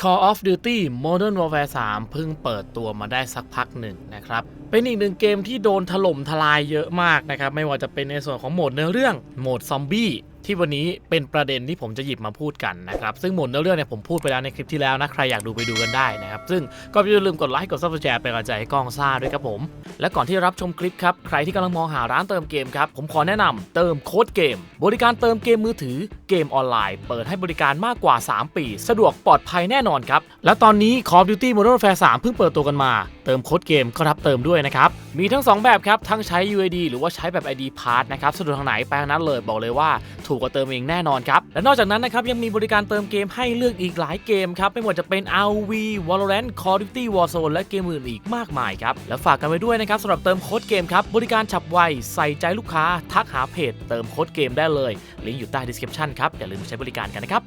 Call of Duty Modern Warfare 3 เพิ่งเปิดตัวมาได้สักพักหนึ่งนะครับ เป็นอีกหนึ่งเกมที่โดนถล่มทลายเยอะมากนะครับ ไม่ว่าจะเป็นในส่วนของโหมดเนื้อเรื่อง โหมดซอมบี้ ที่วันนี้เป็นประเด็นที่ผมจะหยิบมาพูดกันนะครับ ซึ่งหมดเนื้อเรื่องเนี่ยผมพูดไปแล้วในคลิปที่แล้วนะ ใครอยากดูไปดูกันได้นะครับ ซึ่งก็อย่าลืมกดไลค์กดซับสไครป์เป็นกำลังใจให้กองซ่าด้วยครับผม และก่อนที่รับชมคลิปครับ ใครที่กำลังมองหาร้านเติมเกมครับ ผมขอแนะนำเติมโค้ดเกม บริการเติมเกมมือถือเกมออนไลน์ เปิดให้บริการมากกว่า 3 ปี สะดวกปลอดภัยแน่นอนครับและตอนนี้ Call of Duty Modern Warfare 3เพิ่งเปิดตัวกันมาเติมโค้ดเกมก็รับเติมด้วยนะครับ มีทั้ง 2 แบบครับ ทั้งใช้ UID หรือว่าใช้แบบ ID Pass นะครับ สะดวกทางไหนไปทางนั้นเลย บอกเลยว่าถูกกว่าเติมเองแน่นอนครับ และนอกจากนั้นนะครับยังมีบริการเติมเกมให้เลือกอีกหลายเกมครับไม่ว่าจะเป็น RV Valorant Call of Duty Warzone และเกมอื่นอีกมากมายครับ และฝากกันไว้ด้วยนะครับสำหรับเติมโค้ดเกมครับบริการฉับไวใส่ใจลูกค้า ทักหาเพจ เติมโค้ดเกมได้เลยลิงก์อยู่ใต้ description ครับอย่าลืมไปใช้บริการกันนะครับ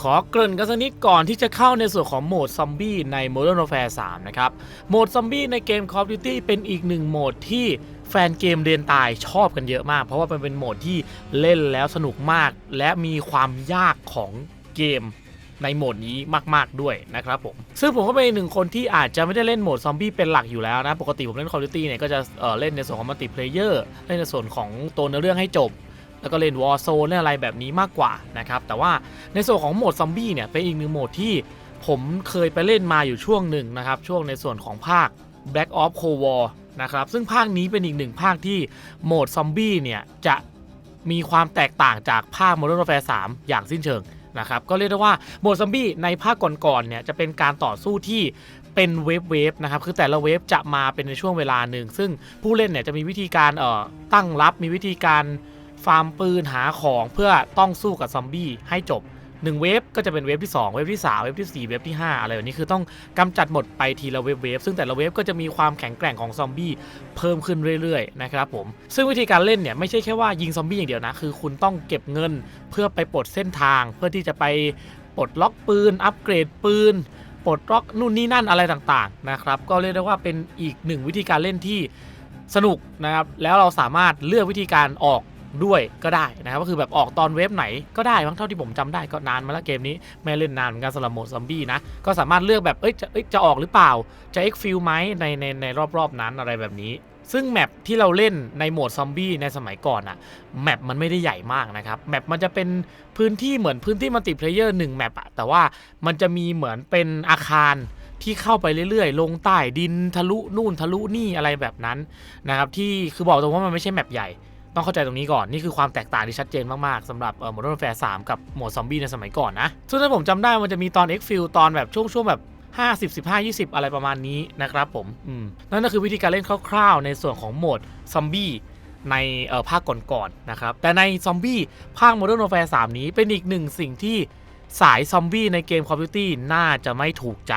ขอเกริ่นกันสักนิดก่อนที่จะเข้าในส่วนของโหมดซอมบี้ใน Modern Warfare 3 นะครับ โหมดซอมบี้ในเกม Call of Duty เป็นอีกหนึ่งโหมดที่ แฟนเกมเรียนตายชอบกันเยอะมาก เพราะว่ามันเป็นโหมดที่เล่นแล้วสนุกมาก และมีความยากของเกมในโหมดนี้มาก ๆ ด้วยนะครับผม ซึ่งผมก็เป็นหนึ่งคนที่อาจจะไม่ได้เล่นโหมดซอมบี้เป็นหลักอยู่แล้วนะ ปกติผมเล่น Call of Duty เนี่ยก็จะเเล่นในส่วนของมัลติเพลเยอร์เล่นในส่วนของตัวเนื้อเรื่องให้จบ แล้วก็เล่นวอ r z โซนเล่นอะไรแบบนี้มากกว่านะครับ แต่ว่าในส่วนของโหมดซอมบี้เนี่ยเป็นอีกหนึ่งโหมดที่ผมเคยไปเล่นมาอยู่ช่วงหนึ่งนะครับ ช่วงในส่วนของภาค Black Ops Cold War นะครับ ซึ่งภาคนี้เป็นอีกหนึ่งภาคที่โหมดซอมบี้เนี่ยจะมีความแตกต่างจากภาค Modern Warfare 3 อย่างสิ้นเชิงนะครับ ก็เรียกได้ว่าโหมดซอมบี้ในภาคก่อนๆเนี่ยจะเป็นการต่อสู้ที่เป็นเวฟเวฟนะครับ คือแต่ละเวฟจะมาเป็นในช่วงเวลาหนึ่ง ซึ่งผู้เล่นเนี่ยจะมีวิธีการเอ่อตั้งรับ มีวิธีการฟาร์มปืนหาของเพื่อต้องสู้กับซอมบี้ให้จบ 1เวฟก็จะเป็นเวฟที่ 2 เวฟที่ 3 เวฟที่ 4 เวฟที่ 5 อะไรแบบนี้คือต้องกำจัดหมดไปทีละเวฟเวฟซึ่งแต่ละเวฟก็จะมีความแข็งแกร่งของซอมบี้เพิ่มขึ้นเรื่อยๆนะครับผมซึ่งวิธีการเล่นเนี่ยไม่ใช่แค่ว่ายิงซอมบี้อย่างเดียวนะคือคุณต้องเก็บเงินเพื่อไปปลดเส้นทางเพื่อที่จะไปปลดล็อกปืน อัปเกรดปืนปลดล็อกนู่นนี่นั่นอะไรต่างๆนะครับก็เรียกได้ว่าเป็นอีกหนึ่งวิธีการเล่นที่สนุกนะครับแล้วเราสามารถเลือกวิธีการออก ด้วยก็ได้นะครับก็คือแบบออกตอนเวฟไหนก็ได้มั้งเท่าที่ผมจำได้ก็นานมาแล้วเกมนี้ไม่เล่นนานเหมือนกันสำหรับโหมดซอมบี้นะก็สามารถเลือกแบบเอ้ยจะเอ้ยจะออกหรือเปล่าจะเอ็กฟิลไหมในในในรอบๆนั้นอะไรแบบนี้ซึ่งแมปที่เราเล่นในโหมดซอมบี้ในสมัยก่อนอะแมปมันไม่ได้ใหญ่มากนะครับ แมปมันจะเป็นพื้นที่เหมือนพื้นที่มัลติเพลเยอร์หนึ่งแมปอะแต่ว่ามันจะมีเหมือนเป็นอาคารที่เข้าไปเรื่อยๆ ลงใต้ดินทะลุนู่นทะลุนี่อะไรแบบนั้นนะครับที่คือบอกตรงว่ามันไม่ใช่แมปใหญ่ ต้องเข้าใจตรงนี้ก่อน นี่คือความแตกต่างที่ชัดเจนมาก ๆสำหรับเอ่อ Modern Warfare 3กับโหมดซอมบี้ในสมัยก่อนนะ ซึ่งถ้าผมจำได้มันจะมีตอน X Field ตอนแบบช่วงช่วงแบบ50 15 20 อะไรประมาณนี้นะครับผมอืมนั่นก็คือวิธีการเล่นคร่าวๆ ในส่วนของโหมดซอมบี้ในเอ่อภาคก่อนๆนะครับ แต่ในซอมบี้ภาค Modern Warfare 3 นี้เป็นอีกหนึ่งสิ่งที่สายซอมบี้ในเกม Call of Duty น่าจะไม่ถูกใจ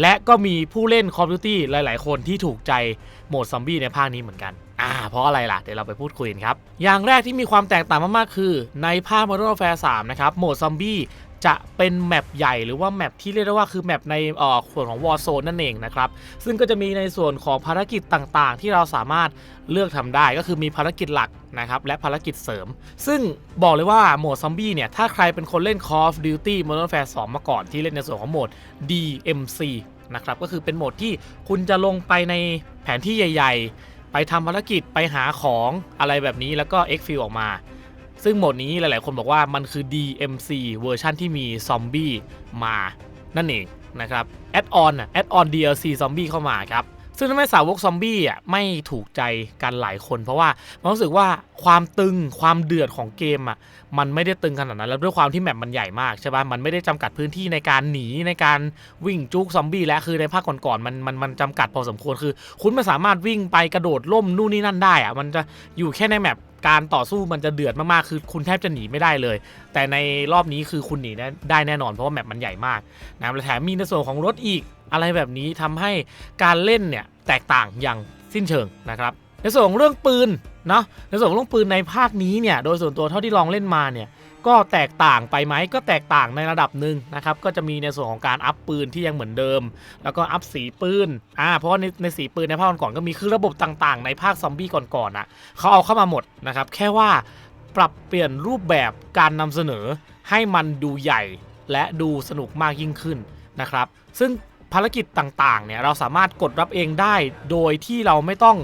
และก็มีผู้เล่น Call of Duty หลายๆ คนที่ถูกใจโหมดซอมบี้ในภาคนี้เหมือนกัน อ่าเพราะอะไรล่ะ เดี๋ยวเราไปพูดคุยกันครับ อย่างแรกที่มีความแตกต่างมากๆ คือ ในภาค Modern Warfare 3 นะครับ โหมดซอมบี้จะเป็นแมปใหญ่หรือว่าแมปที่เรียกได้ว่าคือแมปในออส่วนของ Warzone นั่นเองนะครับ ซึ่งก็จะมีในส่วนของภารกิจต่างๆ ที่เราสามารถเลือกทำได้ก็คือมีภารกิจหลักนะครับและภารกิจเสริม ซึ่งบอกเลยว่าโหมดซอมบี้เนี่ย ถ้าใครเป็นคนเล่น Call of Duty Modern Warfare 2 มาก่อนที่เล่นในส่วนของโหมด DMC นะครับก็คือเป็นโหมดที่คุณจะลงไปในแผนที่ใหญ่ ๆ ไปทำภารกิจไปหาของอะไรแบบนี้แล้วก็ X f i l ออกมา ซึ่งโหมดนี้หลายๆ คนบอกว่ามันคือ DMC เวอร์ชันที่มีซอมบี้มานั่นเองนะครับแอดออนอะแอดออน DLC ซอมบี้เข้ามาครับ ซึ่งทำให้สาวกซอมบี้อะไม่ถูกใจกันหลายคนเพราะว่ามันรู้สึกว่าความตึงความเดือดของเกมอะมันไม่ได้ตึงขนาดนั้นแล้วด้วยความที่แมปมันใหญ่มากใช่ป่ะมันไม่ได้จำกัดพื้นที่ในการหนีในการวิ่งจุกซอมบี้และคือในภาคก่อนๆมันมันมันจำกัดพอสมควรคือ คุณไม่สามารถวิ่งไปกระโดดล่มนู่นนี่นั่นได้อะมันจะอยู่แค่ในแมป การต่อสู้มันจะเดือดมากๆ คือคุณแทบจะหนีไม่ได้เลย แต่ในรอบนี้คือคุณหนีได้แน่นอนเพราะว่าแมปมันใหญ่มากนะและแถมมีในส่วนของรถอีกอะไรแบบนี้ทำให้การเล่นเนี่ยแตกต่างอย่างสิ้นเชิงนะครับในส่วนของเรื่องปืนเนาะในส่วนของเรื่องปืนในภาคนี้เนี่ยโดยส่วนตัวเท่าที่ลองเล่นมาเนี่ย ก็แตกต่างไปไหมก็แตกต่างในระดับหนึ่งนะครับก็จะมีในส่วนของการอัพปืนที่ยังเหมือนเดิม แล้วก็อัพสีปืนอ่าเพราะว่าในในสีปืนในภาคก่อนก็มีคือระบบต่างๆ ในภาคซอมบี้ก่อนๆอะเขาเอาเข้ามาหมดนะครับแค่ว่าปรับเปลี่ยนรูปแบบการนำเสนอให้มันดูใหญ่และดูสนุกมากยิ่งขึ้นนะครับ ซึ่งภารกิจต่างๆเนี่ยเราสามารถกดรับเองได้โดยที่เราไม่ต้อง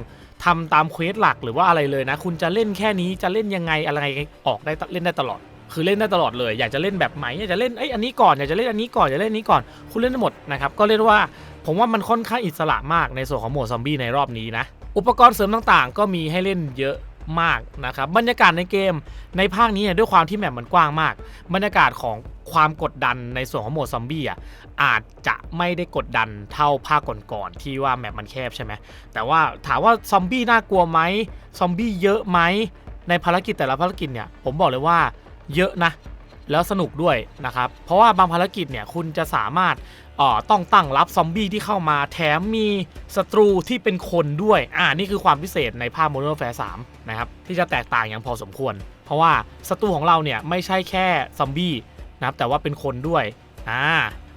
ทำตามเควสหลักหรือว่าอะไรเลยนะ คุณจะเล่นแค่นี้จะเล่นยังไงอะไรออกได้เล่นได้ตลอด คือเล่นได้ตลอดเลย อยากจะเล่นแบบไหนอยากจะเล่นไอ้ยอันนี้ก่อนอยากจะเล่นอันนี้ก่อนอยากจะเล่นอันนี้ก่อนคุณเล่นได้หมดนะครับก็เรียกว่าผมว่ามันค่อนข้างอิสระมากในส่วนของโหมดซอมบี้ในรอบนี้นะอุปกรณ์เสริมต่างๆ ก็มีให้เล่นเยอะมากนะครับบรรยากาศในเกมในภาคนี้เนี่ยด้วยความที่แมปมันกว้างมาก บรรยากาศของความกดดันในส่วนของโหมดซอมบี้อะอาจจะไม่ได้กดดันเท่าภาคก่อนๆที่ว่าแมปมันแคบใช่ไหมแต่ว่าถามว่าซอมบี้น่ากลัวไหมซอมบี้เยอะไหมในภารกิจแต่ละภารกิจเนี่ยผมบอกเลยว่า เยอะนะ แล้วสนุกด้วยนะครับ เพราะว่าบางภารกิจเนี่ยคุณจะสามารถต้องตั้งรับซอมบี้ที่เข้ามาแถมมีศัตรูที่เป็นคนด้วย อ่านี่คือความพิเศษในภาค Modern Warfare 3นะครับ ที่จะแตกต่างอย่างพอสมควร เพราะว่าศัตรูของเราเนี่ยไม่ใช่แค่ซอมบี้นะครับแต่ว่าเป็นคนด้วย อ่า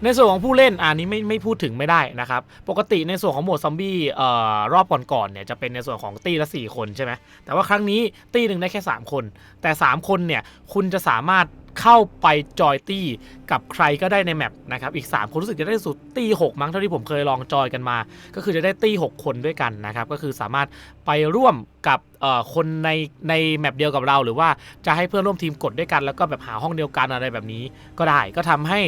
ในส่วนของผู้เล่นอันนี้ไม่ไม่พูดถึงไม่ได้นะครับ ปกติในส่วนของโหมดซอมบี้เอ่อรอบก่อนๆเนี่ยจะเป็นในส่วนของตีละ 4 คนใช่ไหมแต่ว่าครั้งนี้ตีหนึ่งได้แค่ 3 คน แต่ 3 คนเนี่ยคุณจะสามารถ เข้าไปจอยตี้กับใครก็ได้ในแมปนะครับอีก 3 คนรู้สึกจะได้สุดตี6มั้งเท่าที่ผมเคยลองจอยกันมา ก็คือจะได้ตี6คนด้วยกันนะครับก็คือสามารถไปร่วมกับคนในในแมปเดียวกับเรา หรือว่าจะให้เพื่อนร่วมทีมกดด้วยกัน แล้วก็แบบหาห้องเดียวกันอะไรแบบนี้ก็ได้ ก็ทำให้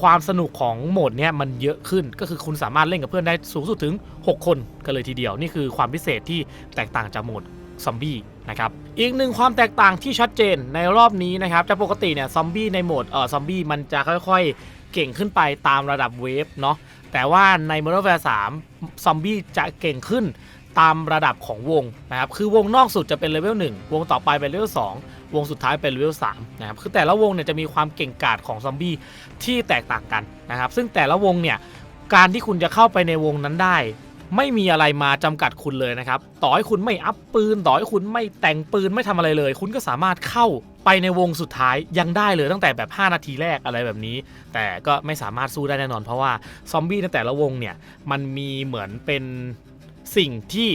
ความสนุกของโหมดเนี้ยมันเยอะขึ้น ก็คือคุณสามารถเล่นกับเพื่อนได้สูงสุดถึง 6 คนกันเลยทีเดียว นี่คือความพิเศษที่แตกต่างจากโหมด ซอมบี้นะครับอีกหนึ่งความแตกต่างที่ชัดเจนในรอบนี้นะครับจากปกติเนี่ยซอมบี้ในโหมดเอ่อซอมบี้มันจะค่อยๆ เก่งขึ้นไปตามระดับเวฟเนาะแต่ว่าใน Modern Warfare 3ซอมบี้จะเก่งขึ้นตามระดับของวงนะครับคือวงนอกสุดจะเป็นเลเวล1วงต่อไปเป็นเลเวล2วงสุดท้ายเป็นเลเวล3นะครับคือแต่ละวงเนี่ยจะมีความเก่งกาจของซอมบี้ที่แตกต่างกันนะครับซึ่งแต่ละวงเนี่ยการที่คุณจะเข้าไปในวงนั้นได้ ไม่มีอะไรมาจำกัดคุณเลยนะครับ ต่อให้คุณไม่อัพปืน ต่อให้คุณไม่แต่งปืนไม่ทำอะไรเลย คุณก็สามารถเข้าไปในวงสุดท้ายยังได้เลยตั้งแต่แบบ 5 นาทีแรกอะไรแบบนี้ แต่ก็ไม่สามารถสู้ได้แน่นอน เพราะว่าซอมบี้ในแต่ละวงเนี่ยมันมีเหมือนเป็นสิ่งที่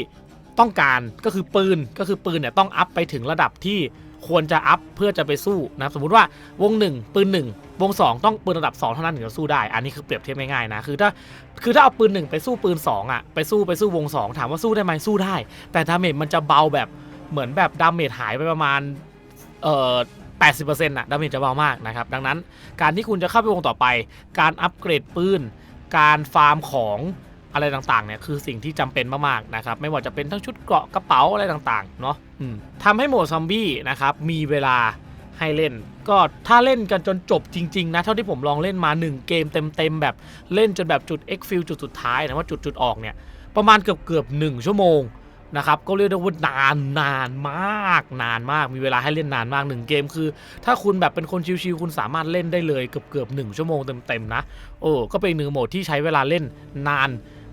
ต้องการก็คือปืนก็คือปืนเนี่ยต้องอัพไปถึงระดับที่ ควรจะอัพเพื่อจะไปสู้นะครับสมมุติว่าวง 1 ปืน 1 วง 2 ต้องปืนระดับ 2 เท่านั้นถึงจะสู้ได้ อันนี้คือเปรียบเทียบง่ายๆนะคือถ้าคือถ้าเอาปืนหนึ่งไปสู้ปืน 2อะไปสู้ไปสู้วง 2 ถามว่าสู้ได้ไหมสู้ได้ แต่ดาเมจมันจะเบาแบบเหมือนแบบดาเมจหายไปประมาณเอ่อ80%อะดาเมจจะเบามากนะครับดังนั้นการที่คุณจะเข้าไปวงต่อไป การอัปเกรดปืน การฟาร์มของ อะไรต่างๆเนี่ยคือสิ่งที่จำเป็นมากๆนะครับไม่ว่าจะเป็นทั้งชุดเกราะกระเป๋าอะไรต่างๆเนาะอืมทำให้โหมดซอมบี้นะครับมีเวลาให้เล่น ก็ถ้าเล่นกันจนจบจริง ๆ นะ เท่าที่ผมลองเล่นมา 1 เกมเต็มๆแบบเล่นจนแบบจุด X f i l จุดสุดท้ายนะว่าจุดจุดออกเนี่ยประมาณเกือบเกือบห1ชั่วโมงนะครับก็เรียกได้ว่านานนานมาก นานมากมีเวลาให้เล่นนานมาก1เกมคือ ถ้าคุณแบบเป็นคนชิวๆคุณสามารถเล่นได้เลยเกือบเกือบหชั่วโมงเต็มๆนะโอ้ก็เป็นหนึ่งโหมดที่ใช้เวลาเล่นนาน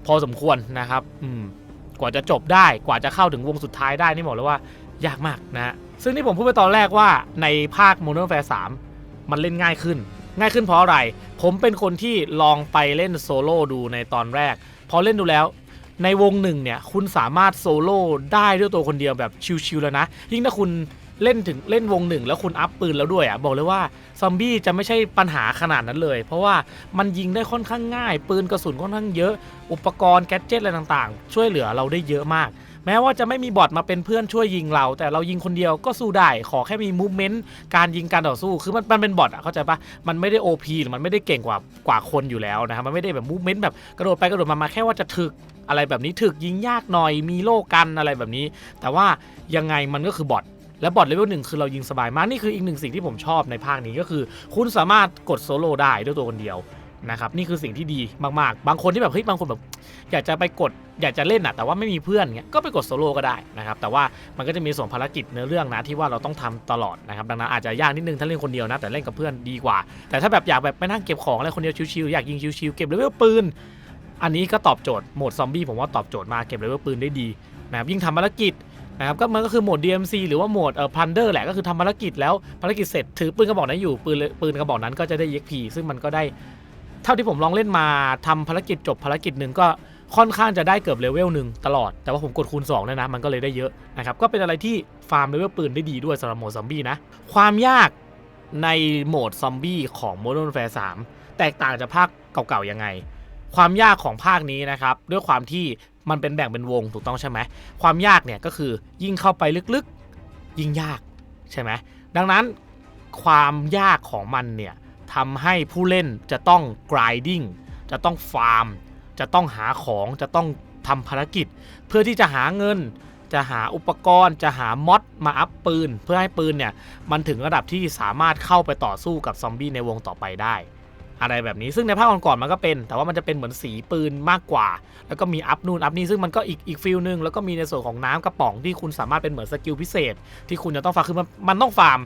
พอสมควรนะครับอืมกว่าจะจบได้กว่าจะเข้าถึงวงสุดท้ายได้นี่บอกเลยว่ายากมากนะซึ่งที่ผมพูดไปตอนแรกว่าในภาค Modern Warfare 3มันเล่นง่ายขึ้น ง่ายขึ้นเพราะอะไร ผมเป็นคนที่ลองไปเล่นโซโล่ดูในตอนแรก พอเล่นดูแล้ว ในวงหนึ่งเนี่ยคุณสามารถโซโล่ได้ด้วยตัวคนเดียวแบบชิวๆแล้วนะ ยิ่งถ้าคุณ เล่นถึงเล่นวงหนึ่งแล้วคุณอัพปืนแล้วด้วยอะบอกเลยว่าซอมบี้จะไม่ใช่ปัญหาขนาดนั้นเลย เพราะว่ามันยิงได้ค่อนข้างง่าย ปืนกระสุนค่อนข้างเยอะ อุปกรณ์แกดเจิตอะไรต่างๆ ช่วยเหลือเราได้เยอะมาก แม้ว่าจะไม่มีบอทมาเป็นเพื่อนช่วยยิงเรา แต่เรายิงคนเดียวก็สู้ได้ขอแค่มีมูฟเมนต์การยิงการต่อสู้คือมันมันเป็นบอทอะเข้าใจปะมันไม่ได้ OP หรือมันไม่ได้เก่งกว่ากว่าคนอยู่แล้วนะครับมันไม่ได้แบบมูฟเมนต์แบบกระโดดไปกระโดดมามาแค่ว่าจะถึกอะไรแบบนี้ถึกยิงยากหน่อยมีโล่กันอะไรแบบนี้ แต่ว่ายังไงมันก็คือบอท และบอทเลเวลหนึ่งคือเรายิงสบายมาก นี่คืออีกหนึ่งสิ่งที่ผมชอบในภาคนี้ก็คือ คุณสามารถกดโซโล่ได้ด้วยตัวคนเดียวนะครับนี่คือสิ่งที่ดีมากๆ บางคนที่แบบเฮ้ยบางคนแบบอยากจะไปกดอยากจะเล่นอะแต่ว่าไม่มีเพื่อนเงี้ยก็ไปกดโซโล่ก็ได้นะครับแต่ว่ามันก็จะมีส่วนภารกิจเนื้อเรื่องนะที่ว่าเราต้องทำตลอดนะครับดังนั้นอาจจะยากนิดนึงถ้าเล่นคนเดียวนะแต่เล่นกับเพื่อนดีกว่า แต่ถ้าแบบอยากแบบไปนั่งเก็บของอะไรคนเดียวชิวๆอยากยิงชิวๆเก็บเลเวลปืน อันนี้ก็ตอบโจทย์โหมดซอมบี้ผมว่าตอบโจทย์มากเก็บเลเวลปืนได้ดีนะครับยิ่งทำภารกิจ นะครับก็มันก็คือโหมด DMC หรือว่าโหมดเอ่อ plunder แหละก็คือทำภารกิจแล้วภารกิจเสร็จถือปืนกระบอกนั้นอยู่ปืนปืนกระบอกนั้นก็จะได้ EXP ซึ่งมันก็ได้ เท่าที่ผมลองเล่นมาทำภารกิจจบภารกิจหนึ่งก็ค่อนข้างจะได้เกือบเลเวลหนึ่งตลอด แต่ว่าผมกดคูณ2เนี่ยนะ มันก็เลยได้เยอะนะครับ ก็เป็นอะไรที่ฟาร์มเลเวลปืนได้ดีด้วยสำหรับโหมดซอมบี้นะ ความยากในโหมดซอมบี้ของ Modern Warfare 3 แตกต่างจากภาคเก่าๆยังไง ความยากของภาคนี้นะครับ ด้วยความที่ มันเป็นแบ่งเป็นวงถูกต้องใช่ไหมความยากเนี่ยก็คือยิ่งเข้าไปลึกๆยิ่งยากใช่ไหมดังนั้นความยากของมันเนี่ยทำให้ผู้เล่นจะต้อง grinding จะต้องฟาร์ม จะต้องหาของจะต้องทำภารกิจ เพื่อที่จะหาเงิน จะหาอุปกรณ์ จะหามอดมาอัพปืน เพื่อให้ปืนเนี่ยมันถึงระดับที่สามารถเข้าไปต่อสู้กับซอมบี้ในวงต่อไปได้ อะไรแบบนี้ซึ่งในภาคก่อนๆมันก็เป็น แต่ว่ามันจะเป็นเหมือนสีปืนมากกว่า แล้วก็มีอัพนู่นอัพนี่ซึ่งมันก็อีกอีกฟิลนึงแล้วก็มีในส่วนของน้ำกระป๋องที่คุณสามารถเป็นเหมือนสกิลพิเศษ ที่คุณจะต้องฟาร์มคือมันมันต้องฟาร์ม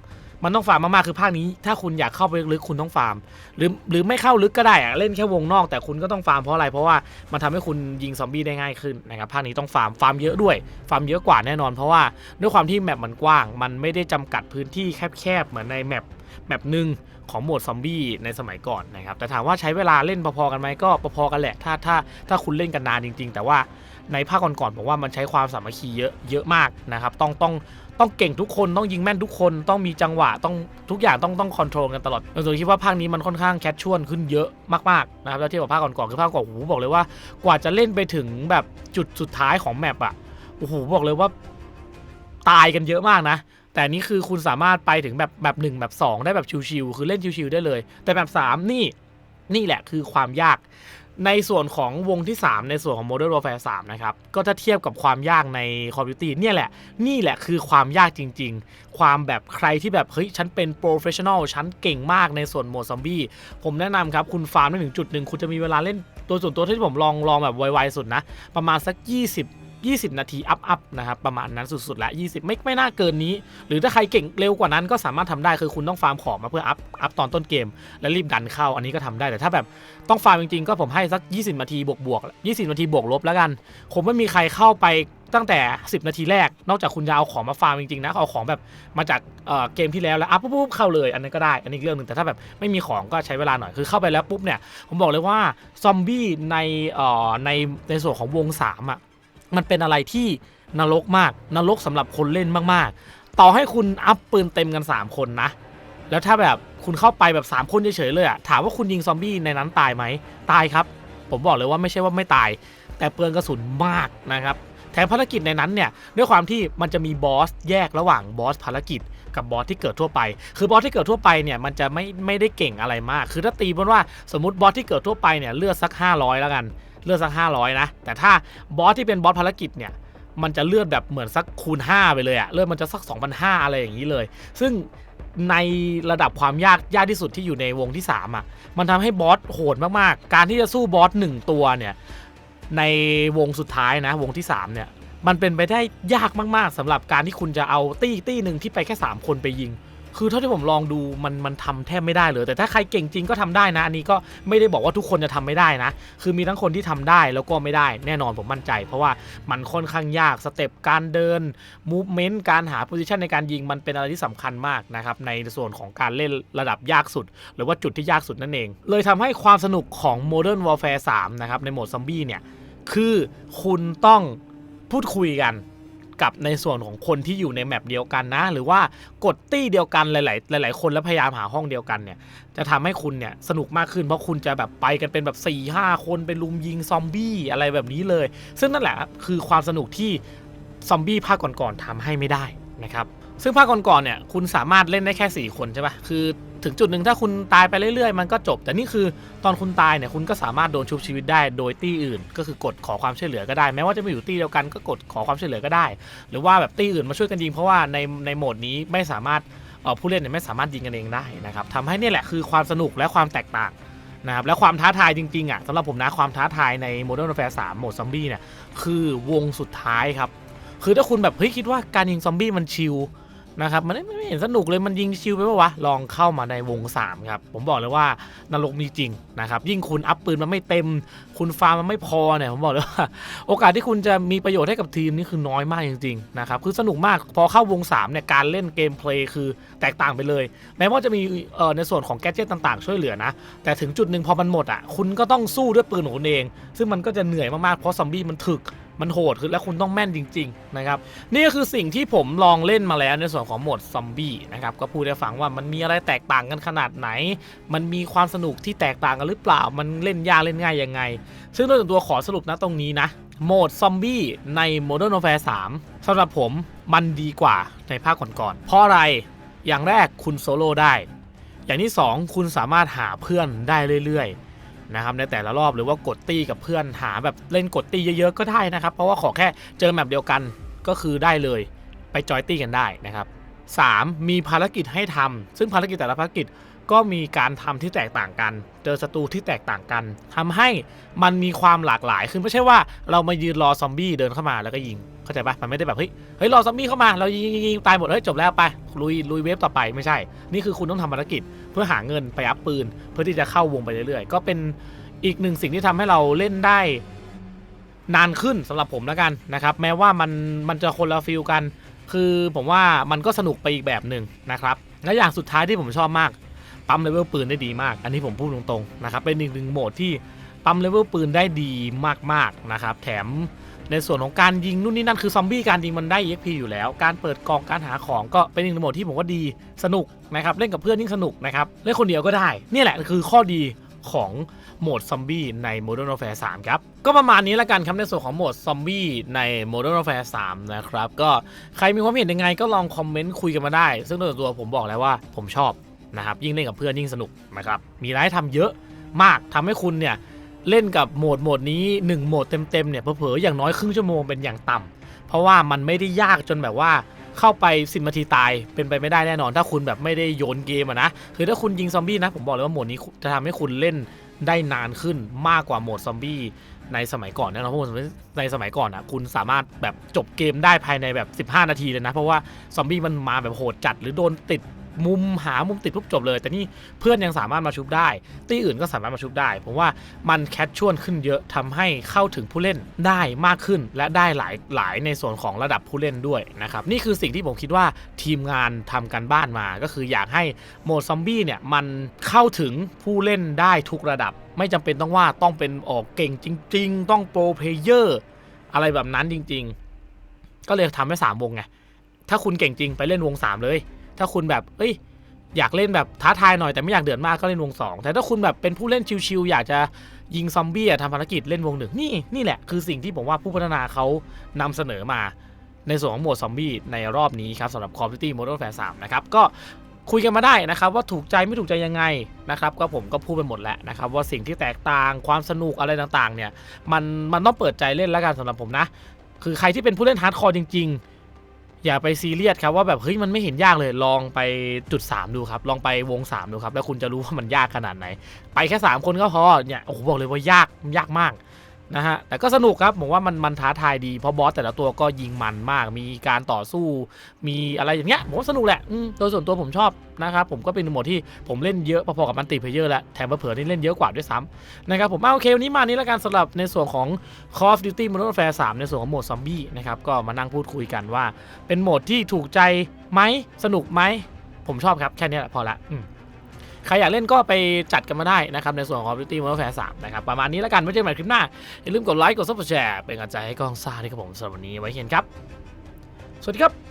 มันต้องฟาร์มมากๆคือภาคนี้ ถ้าคุณอยากเข้าไปลึกคุณต้องฟาร์ม หรือหรือไม่เข้าลึกก็ได้อะเล่นแค่วงนอกแต่คุณก็ต้องฟาร์มเพราะอะไรเพราะว่ามันทำให้คุณยิงซอมบี้ได้ง่ายขึ้นนะครับภาคนี้ต้องฟาร์มฟาร์มเยอะด้วยฟาร์มเยอะกว่าแน่นอน เพราะว่าด้วยความที่แมปมันกว้าง มันไม่ได้จำกัดพื้นที่แคบๆเหมือนในแมปแมปหนึ่ง ของโหมดซอมบี้ในสมัยก่อนนะครับแต่ถามว่าใช้เวลาเล่นพอๆกันไหมก็พอๆกันแหละ ถ้าถ้าถ้าคุณเล่นกันนานจริง ๆ แต่ว่าในภาคก่อนๆผมว่ามันใช้ความสามัคคีเยอะเยอะมากนะครับต้องต้องต้องเก่งทุกคนต้องยิงแม่นทุกคนต้องมีจังหวะต้องทุกอย่างต้องต้องคอนโทรลกันตลอดส่วนคิดว่าภาคนี้มันค่อนข้างแคชชวลขึ้นเยอะมากๆนะครับแล้วเทียบกับภาคก่อนๆคือภาคก่อนโอ้โหบอกเลยว่ากว่าจะเล่นไปถึงแบบจุดสุดท้ายของแมปอะโอ้โหบอกเลยว่าตายกันเยอะมากนะ แต่นี้คือคุณสามารถไปถึงแบบแบบหนึ่งแบบ 2 ได้แบบชิวๆคือเล่นชิวๆได้เลย แต่แบบ 3 นี่นี่แหละคือความยากในส่วนของวงที่ 3 ในส่วนของ Modern Warfare 3 นะครับ ก็จะเทียบกับความยากใน Call of Duty เนี่ยแหละ นี่แหละคือความยากจริง ๆ ความแบบใครที่แบบ เฮ้ย ฉันเป็นโปรเฟชชั่นอลฉันเก่งมากในส่วนโหมดซอมบี้ ผมแนะนำครับ คุณฟาร์มได้ถึงจุดหนึ่ง คุณจะมีเวลาเล่นตัวส่วนตัวที่ผมลองลองแบบไวๆสุดนะ ประมาณสัก 20 20 นาทีอัพอัพนะครับประมาณนั้นสุดๆแล้ว20 ไม่ไม่น่าเกินนี้ หรือถ้าใครเก่งเร็วกว่านั้นก็สามารถทำได้คือคุณต้องฟาร์มของมาเพื่ออัพอัพตอนต้นเกม แล้วรีบดันเข้าอันนี้ก็ทำได้แต่ถ้าแบบต้องฟาร์มจริงๆก็ผมให้สัก 20 นาทีบวกบวก20 นาทีบวกลบแล้วกันคงไม่มีใครเข้าไปตั้งแต่ 10 นาทีแรก นอกจากคุณจะเอาของมาฟาร์มจริงๆนะเอาของแบบมาจากเเกมที่แล้วแล้วอัพปุ๊บเข้าเลยอันนั้นก็ได้ อันนี้เรื่องหนึ่งแต่ถ้าแบบไม่มีของก็ใช้เวลาหน่อยคือเข้าไปแล้วปุ๊บเนี่ยผมบอกเลยว่าซอมบี้ในในในส่วนของวงสามอะ มันเป็นอะไรที่นรกมากนรกสำหรับคนเล่นมากๆ ต่อให้คุณอัพปืนเต็มกัน 3 คนนะ แล้วถ้าแบบคุณเข้าไปแบบ 3 คนเฉยๆเลยอะถามว่าคุณยิงซอมบี้ในนั้นตายไหมตายครับ ผมบอกเลยว่าไม่ใช่ว่าไม่ตาย แต่เปลืองกระสุนมากนะครับแถมภารกิจในนั้นเนี่ยด้วยความที่มันจะมีบอสแยกระหว่างบอสภารกิจกับบอสที่เกิดทั่วไป คือบอสที่เกิดทั่วไปเนี่ยมันจะไม่ไม่ได้เก่งอะไรมาก คือถ้าตีบนว่าสมมติบอสที่เกิดทั่วไปเนี่ยเลือดสัก 500 แล้วกัน เลือดสัก 500 นะ แต่ถ้าบอสที่เป็นบอสภารกิจเนี่ยมันจะเลือดแบบเหมือนสักคูณ 5 ไปเลยอะเลือดมันจะสัก 2,500 อะไรอย่างนี้เลย ซึ่งในระดับความยากยากที่สุดที่อยู่ในวงที่ 3อะ มันทำให้บอสโหดมากๆ การที่จะสู้บอสหนึ่งตัวเนี่ยในวงสุดท้ายนะ วงที่ 3 เนี่ย มันเป็นไปได้ยากมากๆสำหรับการที่คุณจะเอาตี้ตี้หนึ่งที่ไปแค่ 3 คนไปยิง คือเท่าที่ผมลองดูมันมันทำแทบไม่ได้เลยแต่ถ้าใครเก่งจริงก็ทำได้นะ อันนี้ก็ไม่ได้บอกว่าทุกคนจะทำไม่ได้นะ คือมีทั้งคนที่ทำได้แล้วก็ไม่ได้แน่นอนผมมั่นใจ เพราะว่ามันค่อนข้างยากสเต็ปการเดินมูฟเมนต์การหาโพซิชันในการยิงมันเป็นอะไรที่สำคัญมากนะครับในส่วนของการเล่นระดับยากสุด หรือว่าจุดที่ยากสุดนั่นเอง เลยทำให้ความสนุกของ Modern Warfare 3นะครับในโหมดซอมบี้เนี่ยคือคุณต้องพูดคุยกัน กับในส่วนของคนที่อยู่ในแมปเดียวกันนะ หรือว่ากดตี้เดียวกันหลาย ๆ หลาย ๆ คนแล้วพยายามหาห้องเดียวกันเนี่ยจะทำให้คุณเนี่ยสนุกมากขึ้นเพราะคุณจะแบบไปกันเป็นแบบ4ี่ห้าคนไปลุมยิงซอมบี้อะไรแบบนี้เลย ซึ่งนั่นแหละคือความสนุกที่ซอมบี้ภาคก่อน ๆทำให้ไม่ได้นะครับ ซึ่งภาคก่อนๆเนี่ยคุณสามารถเล่นได้แค่ 4 คนใช่ปะคือถึงจุดหนึ่งถ้าคุณตายไปเรื่อยๆ มันก็จบ แต่นี่คือตอนคุณตายเนี่ยคุณก็สามารถโดนชุบชีวิตได้โดยตี้อื่น ก็คือกดขอความช่วยเหลือก็ได้แม้ว่าจะไม่อยู่ตี้เดียวกันก็กดขอความช่วยเหลือก็ได้ หรือว่าแบบตี้อื่นมาช่วยกันยิงเพราะว่าในในโหมดนี้ไม่สามารถเออผู้เล่นเนี่ยไม่สามารถยิงกันเองได้นะครับทำให้นี่แหละคือความสนุกและความแตกต่างนะครับและความท้าทายจริงๆอะสำหรับผมนะความท้าทายใน Modern Warfare 3โหมดซอมบี้เนี่ยคือวงสุดท้ายครับคือถ้าคุณแบบเฮ้ยคิดว่าการยิงซอมบี้มันชิล นะครับมันไม่เห็นสนุกเลยมันยิงชิลไปปะวะลองเข้ามาในวง 3 ครับ ผมบอกเลยว่านรกมีจริงนะครับยิ่งคุณอัพปืนมันไม่เต็ม คุณฟาร์มมันไม่พอเนี่ยผมบอกเลยว่า โอกาสที่คุณจะมีประโยชน์ให้กับทีมนี่คือน้อยมากจริงๆนะครับคือสนุกมากพอเข้าวง3เนี่ยการเล่นเกมเพลย์คือแตกต่างไปเลย แม้ว่าจะมีในส่วนของแกดเจิตต่างๆ ช่วยเหลือนะ แต่ถึงจุดหนึ่งพอมันหมดอะคุณก็ต้องสู้ด้วยปืนของคุณเอง ซึ่งมันก็จะเหนื่อยมากๆเพราะซอมบี้มันถึก มันโหดคือแล้วคุณต้องแม่นจริง ๆ นะครับ นี่ก็คือสิ่งที่ผมลองเล่นมาแล้วในส่วนของโหมดซอมบี้นะครับก็พูดให้ฟังว่ามันมีอะไรแตกต่างกันขนาดไหน มันมีความสนุกที่แตกต่างกันหรือเปล่า มันเล่นยากเล่นง่ายยังไง ซึ่งโดยส่วนตัวขอสรุปนะตรงนี้นะโหมดซอมบี้ใน Modern Warfare 3สำหรับผมมันดีกว่าในภาคก่อนๆเพราะอะไรอย่างแรกคุณโซโล่ได้ อย่างที่ 2 คุณสามารถหาเพื่อนได้เรื่อยๆ นะครับในแต่ละรอบหรือว่ากดตี้กับเพื่อนหาแบบเล่นกดตี้เยอะๆก็ได้นะครับ เพราะว่าขอแค่เจอแมปเดียวกันก็คือได้เลยไปจอยตี้กันได้นะครับ 3. มีภารกิจให้ทำซึ่งภารกิจแต่ละภารกิจก็มีการทำที่แตกต่างกัน เจอศัตรูที่แตกต่างกันทำให้มันมีความหลากหลายคือไม่ใช่ว่าเรามายืนรอซอมบี้เดินเข้ามาแล้วก็ยิงเข้าใจปะมันไม่ได้แบบเฮ้ยเฮ้ยรอซอมบี้เข้ามาเรายิงยิงตายหมดเฮ้ยจบแล้วไปลุยลุยเวฟต่อไปไม่ใช่ นี่คือคุณต้องทำภารกิจ เพื่อหาเงินไปอัพปืน เพื่อที่จะเข้าวงไปเรื่อยๆ ก็เป็นอีกหนึ่งสิ่งที่ทำให้เราเล่นได้นานขึ้นสำหรับผมแล้วกันนะครับ แม้ว่ามันมันจะคนละฟิลกัน คือผมว่ามันก็สนุกไปอีกแบบหนึ่งนะครับ และอย่างสุดท้ายที่ผมชอบมาก ปั๊มเลเวลปืนได้ดีมาก อันนี้ผมพูดตรงๆนะครับเป็นอีกหนึ่งโหมดที่ปั๊มเลเวลปืนได้ดีมากๆนะครับ แถม ในส่วนของการยิงนู่นนี่นั่นคือซอมบี้การยิงมันได้ EXP อยู่แล้ว การเปิดกล่องการหาของก็เป็นอีกหนึ่งโหมดที่ผมว่าดีสนุกนะครับเล่นกับเพื่อนยิ่งสนุกนะครับเล่นคนเดียวก็ได้ นี่แหละคือข้อดีของโหมดซอมบี้ใน Modern Warfare 3 ครับ ก็ประมาณนี้แล้วกันครับในส่วนของโหมดซอมบี้ใน Modern Warfare 3 นะครับ ก็ใครมีความเห็นยังไงก็ลองคอมเมนต์คุยกันมาได้ ซึ่งโดยตัวผมบอกแล้วว่าผมชอบนะครับยิ่งเล่นกับเพื่อนยิ่งสนุกนะครับมีไรให้ทำเยอะมากทำให้คุณเนี่ย เล่นกับโหมดโหมดนี้ 1 โหมดเต็มๆเนี่ยเผลอๆอย่างน้อยครึ่งชั่วโมงเป็นอย่างต่ำเพราะว่ามันไม่ได้ยากจนแบบว่าเข้าไปสิบนาทีตายเป็นไปไม่ได้แน่นอน ถ้าคุณแบบไม่ได้โยนเกมอะนะคือถ้าคุณยิงซอมบี้นะผมบอกเลยว่าโหมดนี้จะทำให้คุณเล่นได้นานขึ้นมากกว่าโหมดซอมบี้ในสมัยก่อนแน่นอนเพราะว่าในสมัยก่อนอะคุณสามารถแบบจบเกมได้ภายในแบบ 15 นาทีเลยนะ เพราะว่าซอมบี้มันมาแบบโหดจัดหรือโดนติด มุมหามุมติดปุ๊บจบเลย แต่นี่เพื่อนยังสามารถมาชุบได้ ตีอื่นก็สามารถมาชุบได้ ผมว่ามันแคชชวลขึ้นเยอะทำให้เข้าถึงผู้เล่นได้มากขึ้น และได้หลายหลายในส่วนของระดับผู้เล่นด้วยนะครับนี่คือสิ่งที่ผมคิดว่าทีมงานทำกันบ้านมา ก็คืออยากให้โหมดซอมบี้เนี่ยมันเข้าถึงผู้เล่นได้ทุกระดับ ไม่จำเป็นต้องว่าต้องเป็นออกเก่งจริง ๆ ต้องโปรเพลเยอร์อะไรแบบนั้นจริง ๆ ก็เลยทำให้สามวงไงถ้าคุณเก่งจริงไปเล่นวง 3 เลย ถ้าคุณแบบเอ้ยอยากเล่นแบบท้าทายหน่อยแต่ไม่อยากเดือดมากก็เล่นวง 2 แต่ถ้าคุณแบบเป็นผู้เล่นชิวๆอยากจะยิงซอมบี้อะทำภารกิจเล่นวงหนึ่งนี่นี่แหละคือสิ่งที่ผมว่าผู้พัฒนาเขานำเสนอมาในส่วนของโหมดซอมบี้ในรอบนี้ครับสำหรับ Call of Duty Modern Warfare 3นะครับก็คุยกันมาได้นะครับว่าถูกใจไม่ถูกใจยังไงนะครับก็ผมก็พูดไปหมดแล้วนะครับว่าสิ่งที่แตกต่างความสนุกอะไรต่างๆเนี่ยมันมันต้องเปิดใจเล่นแล้วกันสำหรับผมนะ คือใครที่เป็นผู้เล่นฮาร์ดคอร์จริง ๆ อย่าไปซีเรียสครับว่าแบบเฮ้ยมันไม่เห็นยากเลยลองไปจุด 3 ดูครับ ลองไปวง 3 ดูครับ แล้วคุณจะรู้ว่ามันยากขนาดไหน ไปแค่ 3 คนก็พอเนี่ยโอ้โหบอกเลยว่ายากยากมาก นะฮะแต่ก็สนุกครับผมว่ามันมันท้าทายดีเพราะบอสแต่ละตัวก็ยิงมันมาก มีการต่อสู้มีอะไรอย่างเงี้ยผมว่าสนุกแหละโดยส่วนตัวผมชอบนะครับผมก็เป็นโหมดที่ผมเล่นเยอะพอๆกับมันติเพเยอร์แล้วแถมเผื่อนี่เล่นเยอะกว่าด้วยซ้ำนะครับผมเอาโอเควันนี้มานี้แล้วกันสำหรับในส่วนของ Call of Duty Modern Warfare 3 ในส่วนของโหมดซอมบี้นะครับก็มานั่งพูดคุยกันว่า เป็นโหมดที่ถูกใจไหมสนุกไหมผมชอบครับแค่นี้แหละพอละอืม ใครอยากเล่นก็ไปจัดกันมาได้นะครับในส่วนของ Call of Duty Modern Warfare 3นะครับประมาณนี้แล้วกันไว้เจอกันใหม่คลิปหน้า อย่าลืมกดไลค์กดซับสไครต์เป็นกำลังใจให้กองซ่าด้วยครับผมสำหรับวันนี้ไว้เห็นครับ สวัสดีครับ